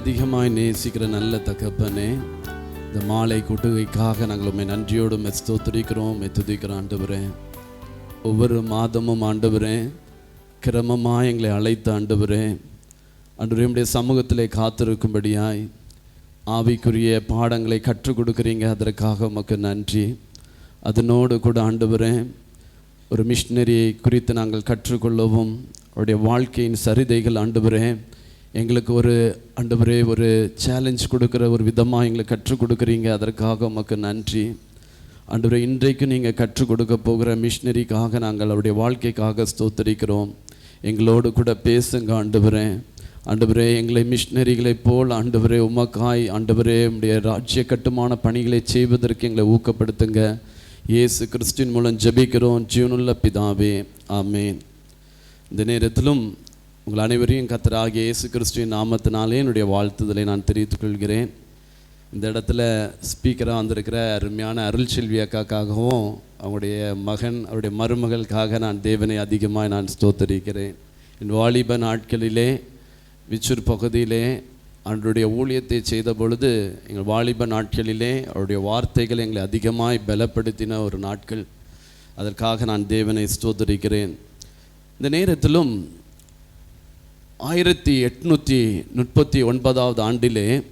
அதிகமாய் நேசிக்கிற நல்ல தகப்பனே இந்த மாலை கூட்டுகைக்காக நாங்கள் உண்மை நன்றியோடு மெஸ்தோத்திரிக்கிறோம் மெத்துதிக்கிற உம்மை ஆண்டவரே. ஒவ்வொரு மாதமும் ஆண்டவரே கிரமமாக எங்களை அழைத்த ஆண்டவரே ஆண்டவரே உம்முடைய சமூகத்திலே காத்திருக்கும்படியாய் ஆவிக்குரிய பாடங்களை கற்றுக் கொடுக்குறீங்க அதற்காக உமக்கு நன்றி. அதனோடு கூட ஆண்டவரே ஒரு மிஷினரியை குறித்து நாங்கள் கற்றுக்கொள்ளவும் அவருடைய வாழ்க்கையின் சரிதைகள் ஆண்டவரே எங்களுக்கு ஒரு அண்டவரே ஒரு சேலஞ்ச் கொடுக்குற ஒரு விதமாக எங்களுக்கு கற்றுக் கொடுக்குறீங்க. அதற்காக உமக்கு நன்றி. ஆண்டவரே இன்றைக்கு நீங்கள் கற்றுக் கொடுக்க போகிற மிஷினரிக்காக நாங்கள் அவருடைய வாழ்க்கைக்காக ஸ்தோத்தரிக்கிறோம். எங்களோடு கூட பேசுங்க ஆண்டவரே. ஆண்டவரே எங்களை மிஷினரிகளைப் போல் ஆண்டவரே உமக்காய் ஆண்டவரே உடைய ராஜ்ய கட்டுமான பணிகளை செய்வதற்கு எங்களை ஊக்கப்படுத்துங்க. இயேசு கிறிஸ்டின் மூலம் ஜெபிக்கிறோம். ஜீவனுள்ள பிதாவே. ஆமேன். இந்த நேரத்திலும் உங்கள் அனைவரையும் கத்தராகிய இயேசு கிறிஸ்துவின் நாமத்தினாலே என்னுடைய வாழ்த்துதலை நான் தெரிவித்துக் கொள்கிறேன். இந்த இடத்துல ஸ்பீக்கராக வந்திருக்கிற அருமையான அருள் செல்வி அக்காக்காகவும் அவங்களுடைய மகன் அவருடைய மருமகளுக்காக நான் தேவனை அதிகமாக நான் ஸ்தோத்தரிக்கிறேன். என் வாலிப நாட்களிலே விச்சூர் பகுதியிலே அவருடைய ஊழியத்தை செய்த பொழுது எங்கள் வாலிப நாட்களிலே அவருடைய வார்த்தைகள் எங்களை அதிகமாய் பலப்படுத்தின ஒரு நாட்கள். அதற்காக நான் தேவனை ஸ்தோத்தரிக்கிறேன். இந்த நேரத்திலும் ஆயிரத்தி எட்நூற்றி முப்பத்தி ஒன்பதாவது ஆண்டிலே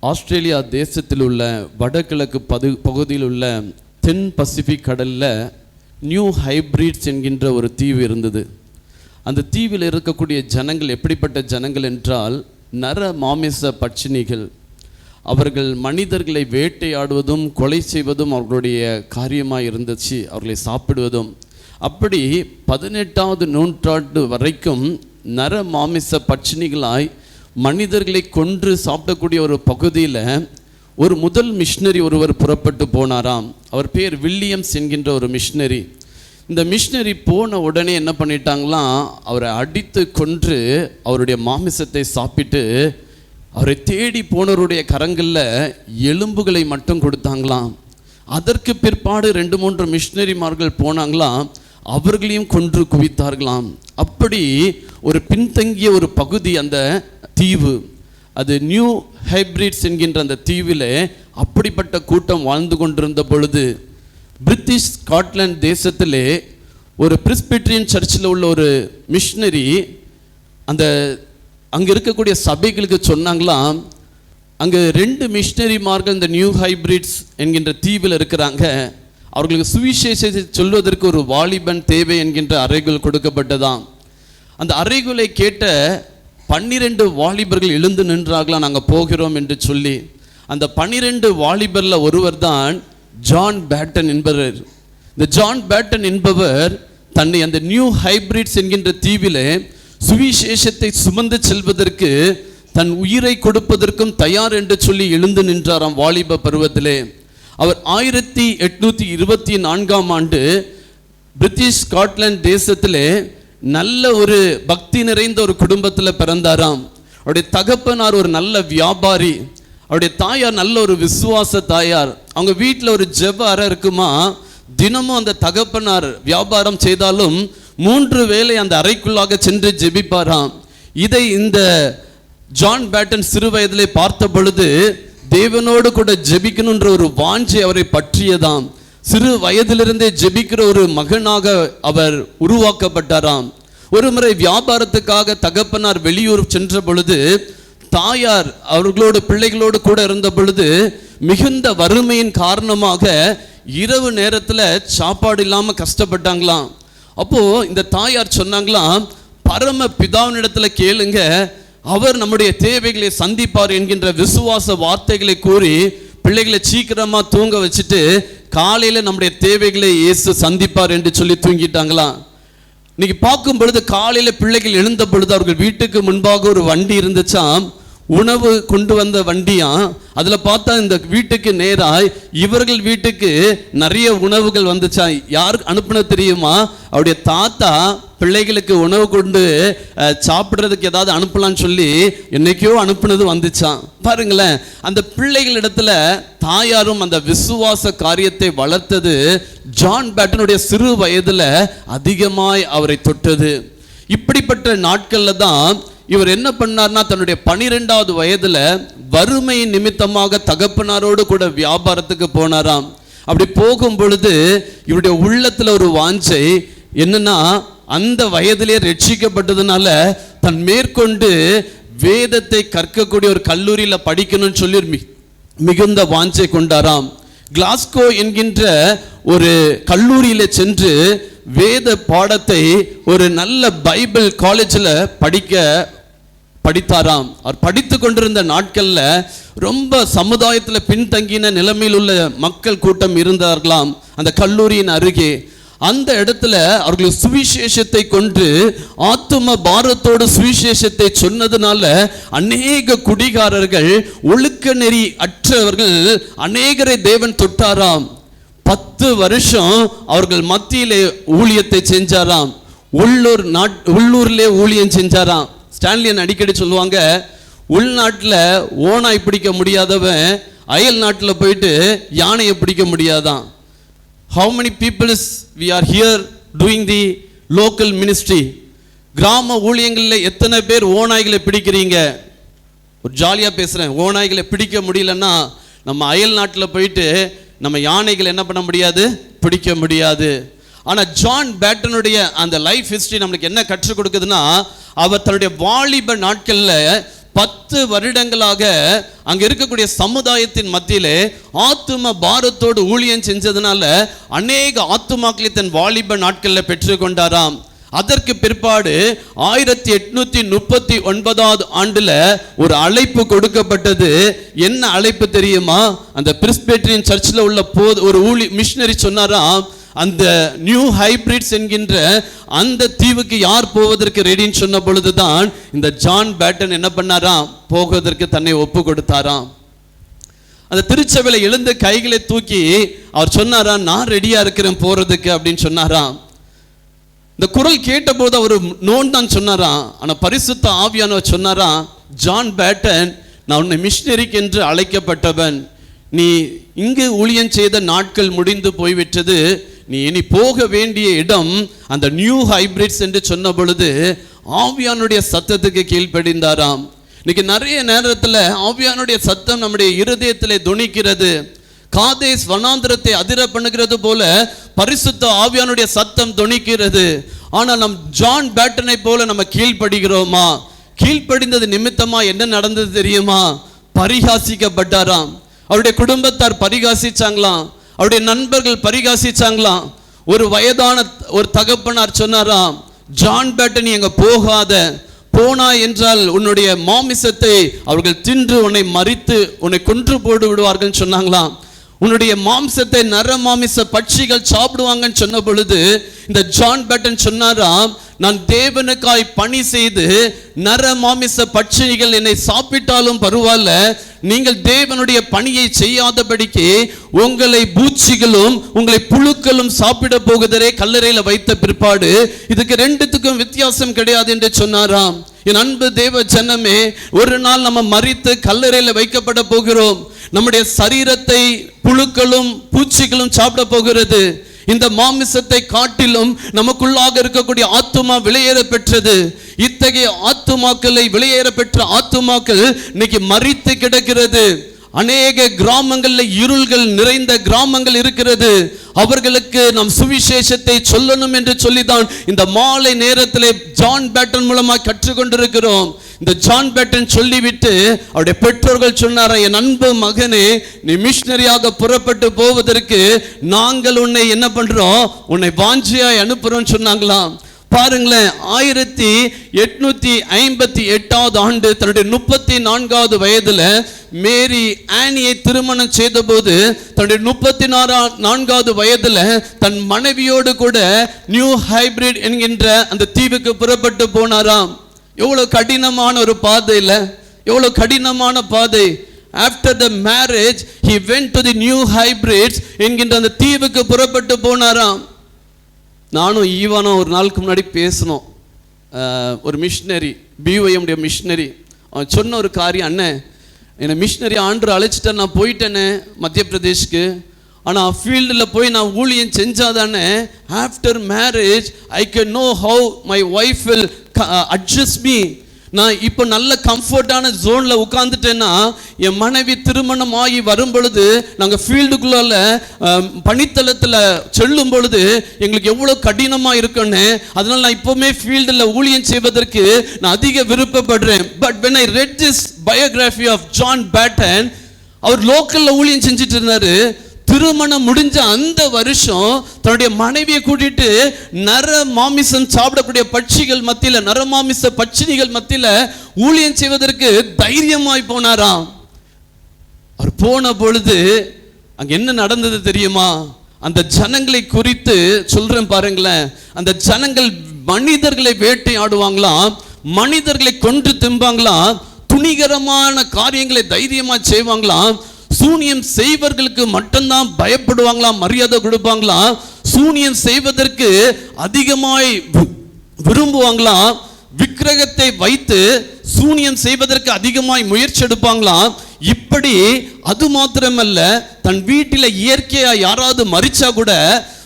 ஆஸ்திரேலியா தேசத்தில் உள்ள வடகிழக்கு பது பகுதியில் உள்ள தென் பசிபிக் கடலில் நியூ ஹைப்ரிட்ஸ் என்கின்ற ஒரு தீவு இருந்தது. அந்த தீவில் இருக்கக்கூடிய ஜனங்கள் எப்படிப்பட்ட ஜனங்கள் என்றால் நர மாமிச பட்சினிகள். அவர்கள் மனிதர்களை வேட்டையாடுவதும் கொலை செய்வதும் அவர்களுடைய காரியமாக இருந்துச்சு. அவர்களை சாப்பிடுவதும் அப்படி பதினெட்டாவது நூற்றாண்டு வரைக்கும் நர மாமிச பட்சினிகளாய் மனிதர்களை கொன்று சாப்பிடக்கூடிய ஒரு பகுதியில் ஒரு முதல் மிஷினரி ஒருவர் புறப்பட்டு போனாராம். அவர் பேர் வில்லியம்ஸ் என்கின்ற ஒரு மிஷினரி. இந்த மிஷினரி போன உடனே என்ன பண்ணிட்டாங்களாம் அவரை அடித்து கொன்று அவருடைய மாமிசத்தை சாப்பிட்டு அவரை தேடி போனவருடைய கரங்களில் எலும்புகளை மட்டும் கொடுத்தாங்களாம். அதற்கு பிற்பாடு ரெண்டு மூன்று மிஷினரிமார்கள் போனாங்களாம். அவர்களையும் கொன்று குவித்தார்களாம். அப்படி ஒரு பின்தங்கிய ஒரு பகுதி அந்த தீவு அது நியூ ஹைப்ரிட்ஸ் என்கின்ற அந்த தீவில் அப்படிப்பட்ட கூட்டம் வாழ்ந்து கொண்டிருந்த பொழுது பிரிட்டிஷ் ஸ்காட்லாந்து தேசத்திலே ஒரு பிரிஸ்பிட்ரியன் சர்ச்சில் உள்ள ஒரு மிஷினரி அந்த அங்கே இருக்கக்கூடிய சபைகளுக்கு சொன்னாங்களாம் அங்கே ரெண்டு மிஷினரிமார்கள் இந்த நியூ ஹைப்ரிட்ஸ் என்கின்ற தீவில் இருக்கிறாங்க. அவர்களுக்கு சுவிசேஷத்தை சொல்வதற்கு ஒரு வாலிபன் தேவை என்கின்ற அறைகுள் கொடுக்கப்பட்டதாம். அந்த அறைகுலை கேட்ட பன்னிரெண்டு வாலிபர்கள் எழுந்து நின்றார்களா நாங்கள் போகிறோம் என்று சொல்லி அந்த பன்னிரெண்டு வாலிபரில் ஒருவர் தான் ஜான் பேட்டன் என்பவர். இந்த ஜான் பேட்டன் என்பவர் தன்னை அந்த நியூ ஹைப்ரிட்ஸ் என்கின்ற தீவிலே சுவிசேஷத்தை சுமந்து செல்வதற்கு தன் உயிரை கொடுப்பதற்கும் தயார் என்று சொல்லி எழுந்து நின்றாராம் வாலிப பருவத்திலே. அவர் ஆயிரத்தி எட்நூத்தி இருபத்தி நான்காம் ஆண்டு பிரிட்டிஷ் ஸ்காட்லாந்து தேசத்தில் நல்ல ஒரு பக்தி நிறைந்த ஒரு குடும்பத்தில் பிறந்தாராம். அவருடைய தகப்பனார் ஒரு நல்ல வியாபாரி அவருடைய தாயார் நல்ல ஒரு விசுவாச தாயார். அவங்க வீட்டில் ஒரு ஜெப அறை இருக்குமா? தினமும் அந்த தகப்பனார் வியாபாரம் செய்தாலும் மூன்று வேளை அந்த அறைக்குள்ளாக சென்று ஜெபிப்பாராம். இதை இந்த ஜான் பேட்டன் சிறு வயதிலே பார்த்த பொழுது தேவனோடு கூட ஜெபிக்கணுன்ற ஒரு வாஞ்சை அவரை பற்றியதாம். சிறு வயதிலிருந்தே ஜெபிக்கிற ஒரு மகனாக அவர் உருவாக்கப்பட்டாராம். ஒரு முறை வியாபாரத்துக்காக தகப்பனார் வெளியூர் சென்ற பொழுது தாயார் அவர்களோடு பிள்ளைகளோடு கூட இருந்த பொழுது மிகுந்த வறுமையின் காரணமாக இரவு நேரத்தில் சாப்பாடு இல்லாமல் கஷ்டப்பட்டாங்களாம். அப்போது இந்த தாயார் சொன்னாங்களாம் பரம பிதாவினிடத்துல கேளுங்க அவர் நம்முடைய தேவைகளை சந்திப்பார் என்கின்ற விசுவாச வார்த்தைகளை கூறி பிள்ளைகளை சீக்கிரமா தூங்க வச்சுட்டு காலையில நம்முடைய தேவைகளை இயேசு சந்திப்பார் என்று சொல்லி தூங்கிட்டாங்களாம். இன்னைக்கு பார்க்கும் பொழுது காலையில பிள்ளைகள் எழுந்த பொழுது அவர்கள் வீட்டுக்கு முன்பாக ஒரு வண்டி இருந்துச்சாம். உணவு கொண்டு வந்த வண்டியாம் அதில் பார்த்தா இந்த வீட்டுக்கு நேராய் இவர்கள் வீட்டுக்கு நிறைய உணவுகள் வந்துச்சா? யார் அனுப்புன தெரியுமா? அவருடைய தாத்தா பிள்ளைகளுக்கு உணவு கொண்டு சாப்பிட்றதுக்கு ஏதாவது அனுப்பலாம்னு சொல்லி என்னைக்கோ அனுப்புனது வந்துச்சான் பாருங்களேன் அந்த பிள்ளைகளிடத்துல தாயாரும் அந்த விசுவாச காரியத்தை வளர்த்தது ஜான் பேட்டனுடைய சிறு வயதில் அதிகமாய் அவரை தொட்டது. இப்படிப்பட்ட நாட்களில் தான் இவர் என்ன பண்ணார்னா தன்னுடைய பனிரெண்டாவது வயதுல வறுமை நிமித்தமாக தகப்பனாரோடு கூட வியாபாரத்துக்கு போனாராம். அப்படி போகும் பொழுது இவருடைய உள்ளத்துல ஒரு வாஞ்சை என்னன்னா அந்த வயதிலே ரட்சிக்கப்பட்டதுனால தன் மேற்கொண்டு வேதத்தை கற்கக்கூடிய ஒரு கல்லூரியில் படிக்கணும்னு சொல்லி ஒரு மி- மிகுந்த வாஞ்சை கொண்டாராம். கிளாஸ்கோ என்கின்ற ஒரு கல்லூரியில் சென்று வேத பாடத்தை ஒரு நல்ல பைபிள் காலேஜில் படிக்க படித்தாராம். அவர் படித்து கொண்டிருந்த நாட்களில் ரொம்ப சமுதாயத்தில் பின்தங்கின நிலைமையில் உள்ள மக்கள் கூட்டம் இருந்தார்களாம். அந்த கல்லூரியின் அருகே. அந்த இடத்துல அவர்கள் சுவிசேஷத்தை கொண்டு ஆத்தும பாரத்தோடு சுவிசேஷத்தை சொன்னதுனால அநேக குடிகாரர்கள் ஒழுக்க நெறி அற்றவர்கள் அநேகரை தேவன் தொட்டாராம். பத்து வருஷம் அவர்கள் மத்தியிலே ஊழியத்தை செஞ்சாராம். உள்ளூர் நாட் உள்ளூர்லயே ஊழியம் செஞ்சாராம். ஸ்டான்லியன் அடிக்கடி சொல்லுவாங்க உள்நாட்டில் ஓனாய் பிடிக்க முடியாதவன் அயல் நாட்டில் போயிட்டு யானையை பிடிக்க முடியாதான். How many peoples we are here doing the local ministry கிராம ஊழியங்களில் எத்தனை பேர் ஓநாய்களை பிடிக்கிறீங்க? ஒரு ஜாலியாக பேசுகிறேன் ஓநாய்களை பிடிக்க முடியலன்னா நம்ம அயல் நாட்டில் போயிட்டு நம்ம யானைகளை என்ன பண்ண முடியாது? பிடிக்க முடியாது. ஆனால் ஜான் பேட்டனுடைய அந்த லைஃப் ஹிஸ்ட்ரி நம்மளுக்கு என்ன கற்றுக் கொடுக்குதுன்னா அவர் தன்னுடைய வாலிப நாட்களில் பத்து வருடங்களாக அங்க இருக்கக்கூடிய சமுதாயத்தின் மத்தியிலே ஆத்தும பாரத்தோடு ஊழியம் செஞ்சதுனால அநேக ஆத்துமாக்களை தன் வாலிப நாட்களில் பெற்றுக்கொண்டாராம் அதற்கு பிற்பாடு ஆயிரத்தி எட்நூத்தி முப்பத்தி ஒன்பதாவது ஆண்டுல ஒரு அழைப்பு கொடுக்கப்பட்டது. என்ன அழைப்பு தெரியுமா? அந்த பிரிஸ்பேட்ரியன் சர்ச்சில் உள்ள போது ஒரு ஊழி மிஷினரி சொன்னாராம் அந்த நியூ ஹைபிரிட்ஸ் என்கின்ற அந்த தீவுக்கு யார் போவதற்கு ரெடின்னு சொன்ன பொழுதுதான் இந்த ஜான் பேட்டன் என்ன பண்ணாராம்? போவதற்கு தன்னை ஒப்பு கொடுத்தாராம். அந்த திருச்சபையில் எழுந்த கைகளை தூக்கி அவர் சொன்னாராம் நான் ரெடியா இருக்கிறேன் போறதுக்கு அப்படின்னு சொன்னாராம். இந்த குரல் கேட்டபோது அவர் நோன் தான் சொன்னாராம். ஆனால் பரிசுத்த ஆவியானவர் சொன்னாராம் ஜான் பேட்டன் நான் உன்னை மிஷினரிக்கு என்று அழைக்கப்பட்டவன். நீ இங்கு ஊழியம் செய்த நாட்கள் முடிந்து போய்விட்டது. நீ இனி போக வேண்டிய இடம் அந்த நியூ ஹைபிரிட்ஸ் என்று சொன்ன பொழுது ஆவியானுடைய சத்தத்துக்கு கீழ்ப்படிந்தாராம். இன்னைக்கு நிறைய நேரத்துல ஆவியானுடைய சத்தம் நம்முடைய இருதயத்திலே துணிக்கிறது. காதேஸ் வனாந்திரத்தை அதிர பண்ணுகிறது போல பரிசுத்த ஆவியானுடைய சத்தம் துணிக்கிறது. ஆனால் நம் ஜான் பேட்டனை போல நம்ம கீழ்ப்படுகிறோமா? கீழ்ப்படிந்தது நிமித்தமா என்ன நடந்தது தெரியுமா? பரிகாசிக்கப்பட்டாராம். அவருடைய குடும்பத்தார் பரிகாசிச்சாங்களாம். அவருடைய நண்பர்கள் பரிகாசிச்சாங்களாம். ஒரு வயதான ஒரு தகப்பனார் சொன்னாராம் ஜான் பேட்டன் நீ அங்க போகாத. போனா என்றால் உன்னுடைய மாமிசத்தை அவர்கள் தின்று உன்னை மறித்து உன்னை கொன்று போட்டு விடுவார்கள் சொன்னாங்களாம். உன்னுடைய மாம்சத்தை நர மாமிச பட்சிகள் சாப்பிடுவாங்கன்னு சொன்ன பொழுது இந்த ஜான் பேட்டன் சொன்னாராம் நான் தேவனுக்காய் பணி செய்து நர மாமிச பட்சிகள் என்னை சாப்பிட்டாலும் பரவாயில்ல நீங்கள் தேவனுடைய பணியை செய்யாதபடிக்கு உங்களை பூச்சிகளும் உங்களை புழுக்களும் சாப்பிட போகுதரே கல்லறையில வைத்த பிற்பாடு இதுக்கு ரெண்டுத்துக்கும் வித்தியாசம் கிடையாது என்று சொன்னாராம். என் அன்பு தேவ ஜனமே ஒரு நாள் நம்ம மறித்து கல்லறையில் வைக்கப்பட போகிறோம். நம்முடைய சரீரத்தை புழுக்களும் பூச்சிகளும் சாப்பிட போகிறது. இந்த மாமிசத்தை காட்டிலும் நமக்குள்ளாக இருக்கக்கூடிய ஆத்துமா விலையேற பெற்றது. இத்தகைய ஆத்துமாக்களை விலையேற பெற்ற ஆத்துமாக்கள் இன்னைக்கு மறித்து கிடக்கிறது. அநேக கிராமங்களில் இருள்கள் நிறைந்த கிராமங்கள் இருக்கிறது. அவர்களுக்கு நாம் சுவிசேஷத்தை சொல்லணும் என்று சொல்லிதான் இந்த மாலை நேரத்தில் ஜான் பேட்டன் மூலமாக கற்றுக்கொண்டிருக்கிறோம். இந்த ஜான் பேட்டன் சொல்லிவிட்டு அவருடைய பெற்றோர்கள் சொன்னார என் அன்பு மகனே நீ மிஷினரியாக புறப்பட்டு போவதற்கு நாங்கள் உன்னை என்ன பண்றோம்? உன்னை வாஞ்சியாய் அனுப்புறோம் சொன்னாங்களாம். பாருங்களேன் ஆயிரத்தி எட்நூத்தி ஐம்பத்தி எட்டாவது ஆண்டு தன்னுடைய முப்பத்தி நான்காவது வயதுல மேரி ஆனியை திருமணம் செய்தபோது தன்னுடைய முப்பத்தி நாறா நான்காவது வயதுல தன் மனைவியோடு கூட நியூ ஹைபிரிட் என்கின்ற அந்த தீவுக்கு புறப்பட்டு போனாராம். எவ்வளவு கடினமான ஒரு பாதை இல்ல எவ்வளவு கடினமான பாதை. After the marriage he went to the New Hebrides என்கின்ற அந்த தீவுக்கு புறப்பட்டு போனாராம். நானும் ஈவானும் ஒரு நாளுக்கு முன்னாடி பேசினோம். ஒரு மிஷினரி பிஒஎம்டைய மிஷினரி அவன் சொன்ன ஒரு காரியம் அண்ணன் என்னை மிஷினரி ஆண்டு அழைச்சிட்டேன் நான் போயிட்டேனே மத்திய பிரதேஷ்க்கு ஆனால் ஃபீல்டில் போய் நான் ஊழியம் செஞ்சாதானே after marriage I can know how my wife will adjust me நான் இப்போ நல்ல கம்ஃபர்டான ஜோனில் உட்காந்துட்டேன்னா என் மனைவி திருமணம் ஆகி வரும் பொழுது நாங்கள் ஃபீல்டுக்குள்ள பணித்தளத்தில் செல்லும் பொழுது எங்களுக்கு எவ்வளோ கடினமாக இருக்குன்னு அதனால் நான் இப்போவுமே ஃபீல்டில் ஊழியம் செய்வதற்கு நான் அதிக விருப்பப்படுறேன். But when I read this biography of John Paton அவர் லோக்கலில் ஊழியம் செஞ்சுட்டு இருந்தாரு திருமணம் முடிஞ்ச அந்த வருஷம் தன்னுடைய மனைவியை கூட்டிட்டு நர மாமிசம் சாப்பிடக்கூடிய பட்சிகள் மத்தியில நர மாமிச பட்சினிகள் மத்தியில ஊழியம் செய்வதற்கு தைரியமாய் போனாராம். அவர் போன பொழுது அங்க என்ன நடந்தது தெரியுமா? அந்த ஜனங்களை குறித்து சொல்றேன் பாருங்களேன். அந்த ஜனங்கள் மனிதர்களை வேட்டையாடுவாங்களாம் மனிதர்களை கொன்று திம்பாங்களாம் துணிகரமான காரியங்களை தைரியமா செய்வாங்களாம் சூனியம் செய்வர்களுக்கு மட்டும்தான் பயப்படுவாங்களாம் மரியாதை கொடுப்பாங்களாம் சூனியம் செய்வதற்கு அதிகமாய் வி- விரும்புவாங்களாம் விக்கிரகத்தை வைத்து சூனியம் செய்வதற்கு அதிகமாய் முயற்சி எடுப்பாங்களாம் இப்படி அது மாத்திரமல்ல தன் வீட்டில இயற்கையா யாராவது மறிச்சா கூட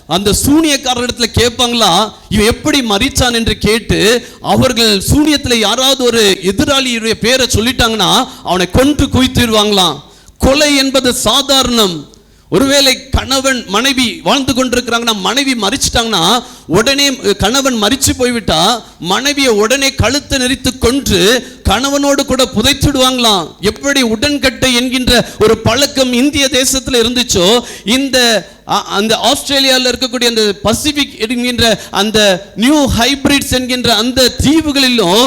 அந்த சூனியக்காரரிடத்துல கேட்பாங்களா இவன் எப்படி மறிச்சான் என்று கேட்டு அவர்கள் சூனியத்தில் யாராவது ஒரு எதிராளியுடைய பேரை சொல்லிட்டாங்கன்னா அவனை கொன்று குய்த்திடுவாங்களாம் கொலை என்பது சாதாரணம். ஒருவேளை கணவன் மனைவி வாழ்ந்து கொண்டிருக்கிறாங்கன்னா மனைவி மறிச்சிட்டாங்கன்னா உடனே கணவன் மறிச்சு போய்விட்டா மனைவியை உடனே கழுத்தை நெரித்து கொன்று கணவனோடு கூட புதைச்சிடுவாங்களாம் எப்படி உடன்கட்டை என்கின்ற ஒரு பழக்கம் இந்திய தேசத்தில் இருந்துச்சோ இந்த அந்த ஆஸ்திரேலியாவில் இருக்கக்கூடிய அந்த பசிபிக் என்கின்ற அந்த நியூ ஹைபிரிட்ஸ் என்கின்ற அந்த தீவுகளிலும்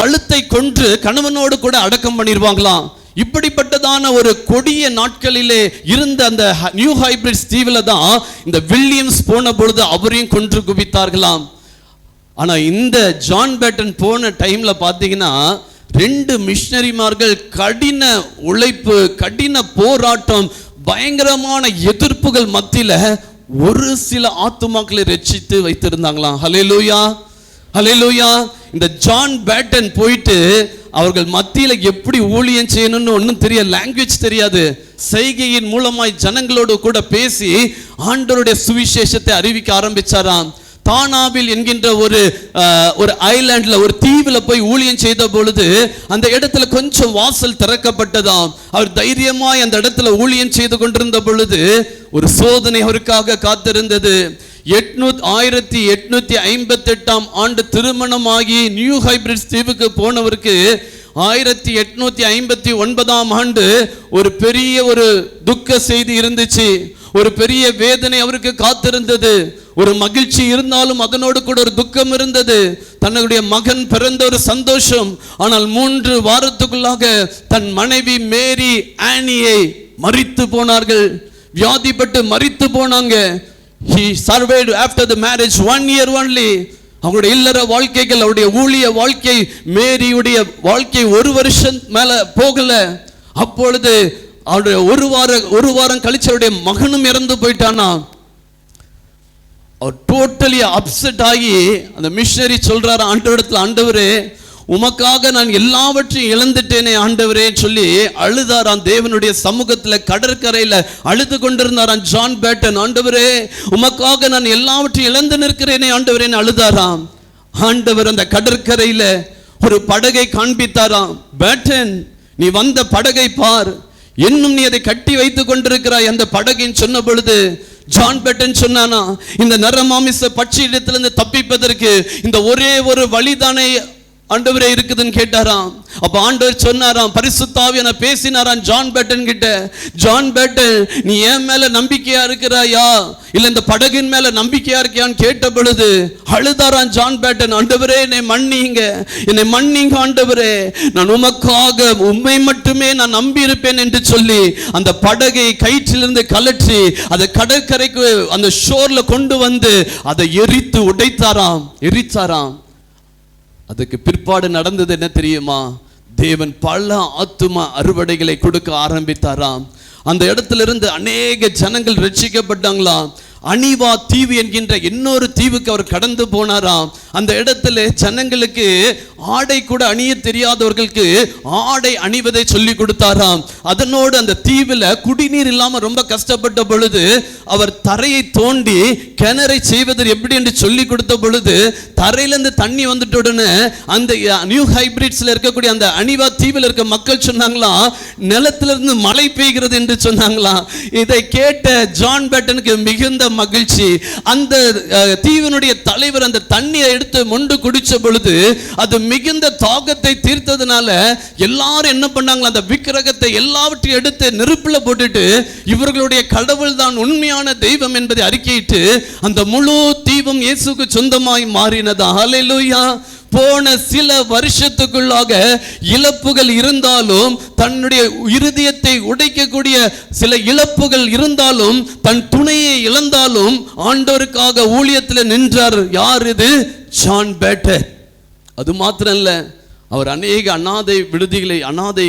கழுத்தை கொன்று கணவனோடு கூட அடக்கம் பண்ணிடுவாங்களாம். இப்படிப்பட்டதான ஒரு கொடிய நாட்களிலே இருந்த அந்த நியூ ஹைபிரிட்ஸ் தீவில் தான் இந்த வில்லியம்ஸ் போன பொழுது அவரையும் கொன்று குவித்தார்களாம். ஆனால் இந்த ஜான் பேட்டன் போன டைமில் பார்த்தீங்கன்னா ரெண்டு மிஷினரிமார்கள் கடின உழைப்பு கடின போராட்டம் பயங்கரமான எதிர்ப்புகள் மத்தியில் ஒரு சில ஆத்துமாக்களை ரட்சித்து வைத்திருந்தாங்களாம். ஹலே லூயா ஹலே லூயா இந்த ஜான் பேட்டன் போயிட்டு அவர்கள் மத்தியில் எப்படி ஊழியம் செய்யணும்னு ஒன்றும் தெரிய லாங்குவேஜ் தெரியாது. செய்கையின் மூலமாய் ஜனங்களோடு கூட பேசி ஆண்டவருடைய சுவிசேஷத்தை அறிவிக்க ஆரம்பிச்சாராம். தானாவில் என்கின்ற ஒரு ஒரு ஐலாண்டில் ஒரு தீவில் போய் ஊழியம் செய்த பொழுது அந்த இடத்துல கொஞ்சம் வாசல் திறக்கப்பட்டதாம். அவர் தைரியமாய் அந்த இடத்துல ஊழியம் செய்து கொண்டிருந்த பொழுது ஒரு சோதனை அவருக்காக காத்திருந்தது. எட்நூத் ஆயிரத்தி எட்நூத்தி ஐம்பத்தி எட்டாம் ஆண்டு திருமணமாகி நியூ ஹைபிரிட்ஸ் தீவுக்கு போனவருக்கு ஆயிரத்தி எட்நூத்தி ஐம்பத்தி ஒன்பதாம் ஆண்டு ஒரு பெரிய ஒரு துக்க செய்தி இருந்துச்சு. ஒரு பெரிய வேதனை அவருக்கு காத்திருந்தது. ஒரு மகிழ்ச்சி இருந்தாலும் அதனோடு கூட ஒரு துக்கம் இருந்தது. தன்னுடைய மகன் பிறந்த ஒரு சந்தோஷம். ஆனால் மூன்று வாரத்துக்குள்ளாக தன் மனைவி மேரி ஆனியை மறித்து போனார்கள். வியாதிப்பட்டு மறித்து போனாங்க. He survived after the marriage one year only அவங்களுடைய இல்லற வாழ்க்கைகள் அவருடைய ஊழிய வாழ்க்கை மேரியுடைய வாழ்க்கை ஒரு வருஷம் மேல போகல. அப்பொழுது அவருடைய ஒரு வார ஒரு வாரம் கழிச்சு அவருடைய மகனும் இறந்து போயிட்டானா? அவர் டோட்டலி அப்செட் ஆகி அந்த மிஷினரி சொல்றாரு ஆண்டவரிடத்துல ஆண்டவர் உமக்காக நான் எல்லாவற்றையும் இழந்துட்டேனே ஆண்டவரே சொல்லி அழுதாராம் தேவனுடைய சமூகத்தில் கடற்கரையில் அழுது கொண்டிருந்தாராம் ஜான் பேட்டன். ஆண்டவரே உமக்காக நான் எல்லாவற்றையும் இழந்து நிற்கிறேனே ஆண்டவரேன்னு அழுதாராம். ஆண்டவர் அந்த கடற்கரையில் ஒரு படகை காண்பித்தாராம். பேட்டன் நீ வந்த படகை பார். இன்னும் நீ அதை கட்டி வைத்துக் கொண்டிருக்கிறாய். அந்த படகின் சொன்ன பொழுது ஜான் பெட்டன் சொன்னானா இந்த நரமாமிச பட்சியிடத்திலிருந்து தப்பிப்பதற்கு இந்த ஒரே ஒரு வழிதானே ஆண்டவரே இருக்குதுன்னு கேட்டாராம். அப்ப ஆண்டவர் சொன்னாராம் பரிசுத்தாவியான பேசினாராம் ஜான் பேட்டன் கிட்ட. ஜான் பேட்டன் நீ ஏன் மேல நம்பிக்கையா இருக்கிறாயா? இல்ல இந்த படகின் மேல நம்பிக்கையா இருக்கியான்னு கேட்ட பொழுது அழுதாராம் ஜான் பேட்டன் ஆண்டவரே என்னை மன்னிங்க. என்னை மன்னிங்க ஆண்டவரே. நான் உமக்காக உண்மை மட்டுமே நான் நம்பி இருப்பேன் என்று சொல்லி அந்த படகை கயிற்றிலிருந்து கலற்றி அதை கடற்கரைக்கு அந்த ஷோர்ல கொண்டு வந்து அதை எரித்து உடைத்தாராம். எரித்தாராம். அதுக்கு பிற்பாடு நடந்தது என்ன தெரியுமா? தேவன் பல ஆத்தும அறுவடைகளை கொடுக்க ஆரம்பித்தாராம். அந்த இடத்துல இருந்து அநேக ஜனங்கள் ரட்சிக்கப்பட்டாங்களாம். அனிவா தீவு என்கின்ற இன்னொரு தீவுக்கு அவர் கடந்து போனாராம். அந்த இடத்துல ஜனங்களுக்கு ஆடை கூட அணிய தெரியாதவர்களுக்கு ஆடை அணிவதை சொல்லி கொடுத்தாராம். அதனோடு அந்த தீவுல குடிநீர் இல்லாம ரொம்ப கஷ்டப்பட்ட பொழுது அவர் தரையை தோண்டி கிணறை செய்வது எப்படி என்று சொல்லி கொடுத்த பொழுது தரையிலேருந்து தண்ணி வந்துட்ட உடனே அந்த நியூ ஹைபிரிட்ஸ்ல இருக்கக்கூடிய அந்த அணிவா தீவில் இருக்க மக்கள் சொன்னாங்களாம் நிலத்துல இருந்து மழை பெய்கிறது என்று சொன்னாங்களாம் இதை கேட்ட ஜான் பேட்டனுக்கு மிகுந்த மகிழ்ச்சி. அந்த தீவினுடைய தலைவர் அந்த தண்ணியை எடுத்து மொண்டு குடிச்ச பொழுது அது மிகுந்த தாகத்தை தீர்த்ததுனால எல்லாரும் என்ன பண்ணாங்களா அந்த விக்கிரகத்தை எல்லாவற்றையும் எடுத்து நெருப்புல போட்டுட்டு இவர்களுடைய கடவுள் தான் உண்மையான தெய்வம் என்பதை அறிக்கையிட்டு அந்த முழு தீபம் இயேசுக்கு சொந்தமாய் மாறினதா. ஹalleluya. போன சில வருஷத்துக்குள்ளாக இழப்புகள் இருந்தாலும் தன்னுடைய இருதயத்தை உடைக்கக்கூடிய சில இழப்புகள் இருந்தாலும் தன் துணையை இழந்தாலும் ஆண்டோருக்காக ஊழியத்தில் நின்றார். யார் இது? John Paton. அது மாத்திரம் இல்ல அவர் அநேக அனாதை விடுதிகளை அனாதை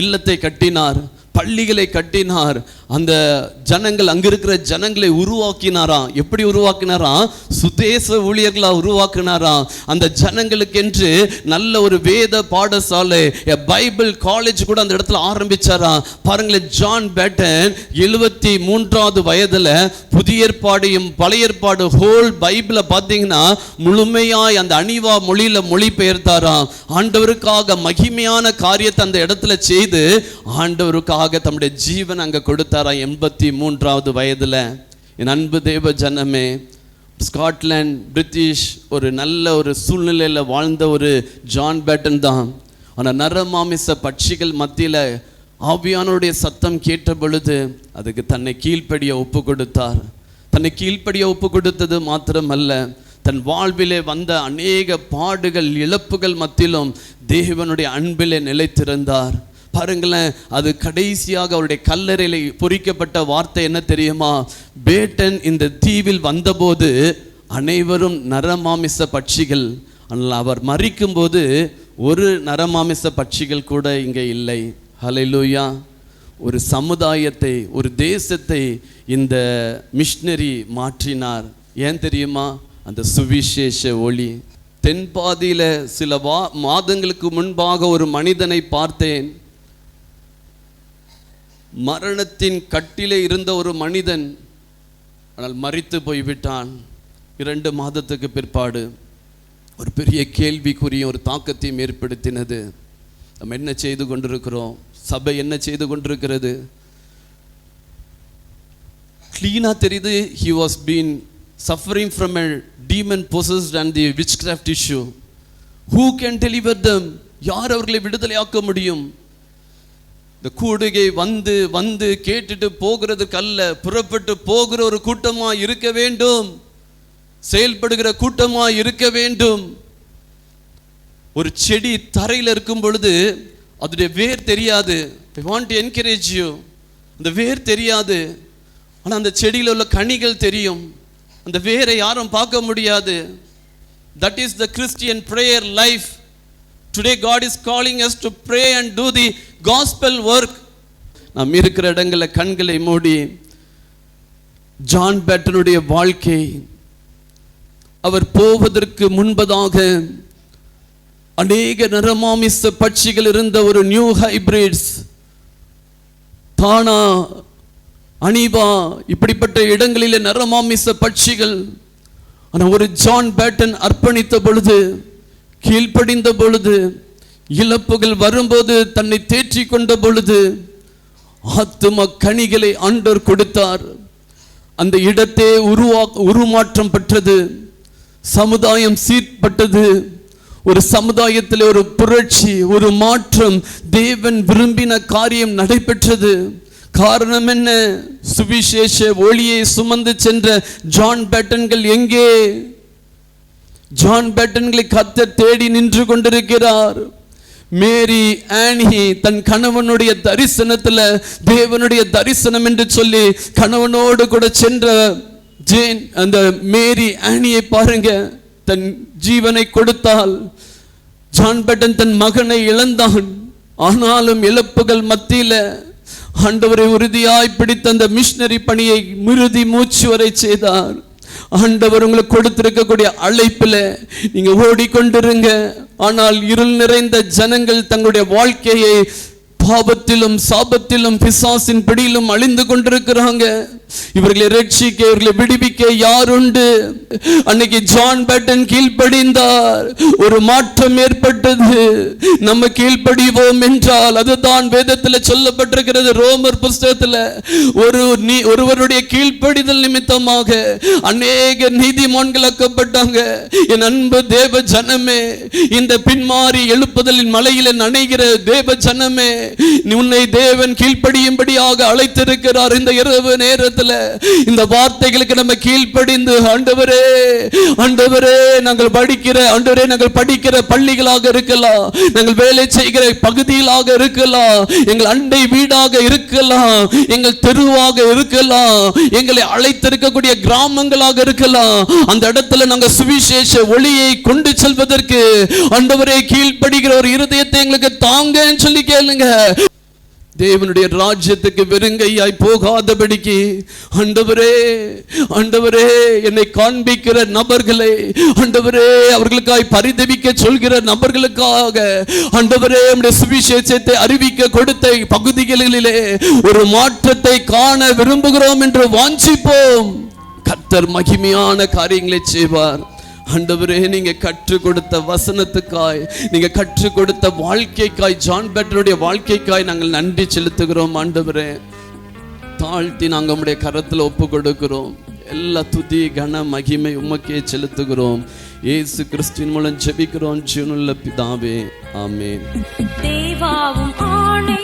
இல்லத்தை கட்டினார் பள்ளிகளை கட்டினார். அந்த ஜனங்கள் அங்க இருக்கிற ஜனங்களை உருவாக்கினாராம் எப்படி உருவாக்கினாராம் சுதேச ஊழியர்களா உருவாக்கினாராம் அந்த ஜனங்களுக்கென்று நல்ல ஒரு வேத பாடசாலை பைபிள் காலேஜ் கூட அந்த இடத்துல ஆரம்பிச்சாராம் பாருங்களேன் ஜான் பேட்டன் எழுபத்தி மூன்றாவது வயதுல புதிய ஏற்பாடையும் பழைய ஏற்பாடு ஹோல் பைபிளை பார்த்தீங்கன்னா முழுமையாய் அந்த அணிவா மொழியில மொழிபெயர்த்தாராம் ஆண்டவருக்காக மகிமையான காரியத்தை அந்த இடத்துல செய்து ஆண்டவருக்காக தம்முடைய ஜீவன் அங்க கொடுத்தாராம் எண்பத்தி மூன்றாவது வயதுல என் அன்பு தேவ ஜனமே ஸ்காட்லாண்ட் பிரிட்டிஷ் ஒரு நல்ல ஒரு சூழ்நிலையில வாழ்ந்த ஒரு ஜான் பேட்டன் தான். ஆனால் நரமாமிச பட்சிகள் மத்தியில ஆவியானுடைய சத்தம் கேட்ட பொழுது அதுக்கு தன்னை கீழ்ப்படிய ஒப்பு கொடுத்தார். தன்னை கீழ்ப்படிய ஒப்பு கொடுத்தது மாத்திரமல்ல தன் வாழ்விலே வந்த அநேக பாடுகள் இழப்புகள் மத்தியிலும் தேவனுடைய அன்பிலே நிலைத்திருந்தார். பாருங்களேன் அது கடைசியாக அவருடைய கல்லறையில் பொறிக்கப்பட்ட வார்த்தை என்ன தெரியுமா? பேட்டன் இந்த தீவில் வந்தபோது அனைவரும் நரமாமிச பட்சிகள். ஆனால் அவர் மறிக்கும்போது ஒரு நரமாமிச பட்சிகள் கூட இங்கே இல்லை. ஹலெலூயா ஒரு சமுதாயத்தை ஒரு தேசத்தை இந்த மிஷினரி மாற்றினார். ஏன் தெரியுமா? அந்த சுவிசேஷ ஒளி. தென்பாதியில் சில வா மாதங்களுக்கு முன்பாக ஒரு மனிதனை பார்த்தேன். மரணத்தின் கட்டிலே இருந்த ஒரு மனிதன் ஆனால் மறித்து போய்விட்டான். இரண்டு மாதத்துக்கு பிற்பாடு ஒரு பெரிய கேள்விக்குரிய ஒரு தாக்கத்தையும் ஏற்படுத்தினது. நம்ம என்ன செய்து கொண்டிருக்கிறோம்? சபை என்ன செய்து கொண்டிருக்கிறது? க்ளீனாக தெரியுது he was been suffering from a demon possessed and the witchcraft issue who can deliver them யார் அவர்களை விடுதலையாக்க முடியும்? இந்த கூடுகை வந்து வந்து கேட்டுட்டு போகிறதுக்கு அல்ல புறப்பட்டு போகிற ஒரு கூட்டமாக இருக்க வேண்டும். செயல்படுகிற கூட்டமாக இருக்க வேண்டும். ஒரு செடி தரையில் இருக்கும் பொழுது அதோடைய வேர் தெரியாது. I want to encourage you அந்த வேர் தெரியாது. ஆனால் அந்த செடியில் உள்ள கனிகள் தெரியும். அந்த வேரை யாரும் பார்க்க முடியாது. That is the Christian prayer life today God is calling us to pray and do the gospel work நாம் இருக்கிற இடங்களில் கண்களை மூடி ஜான் பேட்டனுடைய வாழ்க்கை அவர் போவதற்கு முன்பதாக அநேக நரமாமிச பட்சிகள் இருந்த ஒரு நியூ ஹைபிரிட்ஸ் தானா அனிபா இப்படிப்பட்ட இடங்களிலே நரமாமிச பட்சிகள். ஆனால் ஒரு ஜான் பேட்டன் அர்ப்பணித்த பொழுது கீழ்ப்படிந்த பொழுது இழப்புகள் வரும்போது தன்னை தேற்றி கொண்ட பொழுது ஆத்தும கனிகளை ஆண்டவர் கொடுத்தார். அந்த இடத்தே உருவா உருமாற்றம் பெற்றது. சமுதாயம் சீர்பட்டது. ஒரு சமுதாயத்தில் ஒரு புரட்சி ஒரு மாற்றம் தேவன் விரும்பின காரியம் நடைபெற்றது. காரணம் என்ன? சுவிசேஷ ஒளியை சுமந்து சென்ற ஜான் பேட்டன்கள் எங்கே? ஜான் பேட்டன்களை கத்த தேடி நின்று கொண்டிருக்கிறார். மேரி ஆனி தன் கணவனுடைய தரிசனத்துல தேவனுடைய தரிசனம் என்று சொல்லி கணவனோடு கூட சென்ற ஜேன் அந்த மேரி ஆனியை பாருங்க. தன் ஜீவனை கொடுத்தால் ஜான்பட்டன் தன் மகனை இழந்தான். ஆனாலும் இழப்புகள் மத்தியில ஆண்டவரை உறுதியாய் பிடித்த அந்த மிஷினரி பணியை மிருதி மூச்சு வரை செய்தார். ஆண்டவர் உங்களுக்கு கொடுத்திருக்கக்கூடிய அழைப்பில் நீங்கள் ஓடிக்கொண்டிருங்க. ஆனால் இருள் நிறைந்த ஜனங்கள் தங்களுடைய வாழ்க்கையை பாபத்திலும் சாபத்திலும் பிசாசின் பிடியிலும் அழிந்து கொண்டிருக்கிறாங்க. இவர்களை ரட்சிக்க இவர்களை விடுவிக்க யாருண்டு? அன்னைக்கு ஜான் பேட்டன் கீழ்ப்படிந்தார். ஒரு மாற்றம் ஏற்பட்டது. நம்ம கீழ்ப்படிவோம் என்றால் அதுதான் வேதத்தில் சொல்லப்பட்டிருக்கிறது ரோமர் புஸ்தகத்தில். ஒரு நீ ஒருவருடைய கீழ்ப்படிதல் நிமித்தமாக அநேக நீதிமான்களாக்கப்பட்டாங்க என் அன்பு தேவ ஜனமே இந்த பின்மாறி எழுப்புதலின் மலையில நனைகிற தேவ ஜனமே உன்னை தேவன் கீழ்ப்படியும்படியாக அழைத்திருக்கிறார் இந்த இரவு நேரத்தில். இந்த வார்த்தைகளுக்கு நம்ம கீழ்ப்படிந்து ஆண்டவரே ஆண்டவரே நாங்கள் படிக்கிற ஆண்டவரே நாங்கள் படிக்கிற பள்ளிகளாக இருக்கலாம். நாங்கள் வேலை செய்கிற பகுதியிலாக இருக்கலாம். எங்கள் அண்டை வீடாக இருக்கலாம். எங்கள் தெருவாக இருக்கலாம். எங்களை அழைத்திருக்கக்கூடிய கிராமங்களாக இருக்கலாம். அந்த இடத்துல நாங்க சுவிசேஷ ஒளியை கொண்டு செல்வதற்கு ஆண்டவரே கீழ்ப்படுகிற ஒரு இருதயத்தை எங்களுக்கு தாங்கன்னு சொல்லி கேளுங்க. தேவனுடைய ராஜ்யத்துக்கு வெறுங்கையாய் போகாதபடிக்கு ஆண்டவரே ஆண்டவரே என்னை காண்பிக்கிற நபர்களை ஆண்டவரே அவர்களுக்காய் பரிதவிக்க சொல்கிற நபர்களுக்காக ஆண்டவரே நம்முடைய சுவிசேஷத்தை அறிவிக்க கொடுத்த பகுதிகளிலே ஒரு மாற்றத்தை காண விரும்புகிறோம் என்று வாஞ்சிப்போம். கத்தர் மகிமையான காரியங்களை செய்வார். ஆண்டவரே நீங்க கற்றுக் கொடுத்த வசனத்துக்காய் நீங்க கற்றுக் கொடுத்த வாழ்க்கைக்காய் ஜான் பேட்டருடைய வாழ்க்கைக்காய் நாங்கள் நன்றி செலுத்துகிறோம் ஆண்டவரே. தாழ்த்தி நாங்கள் உம்முடைய கரத்தில் ஒப்பு கொடுக்கிறோம் எல்லா துதி கன மகிமை உமக்கே செலுத்துகிறோம். ஏசு கிறிஸ்துவின் மூலம் ஜெபிக்கிறோம் ஜீவனுள்ள பிதாவே. ஆமே தேவாவும் ஆணை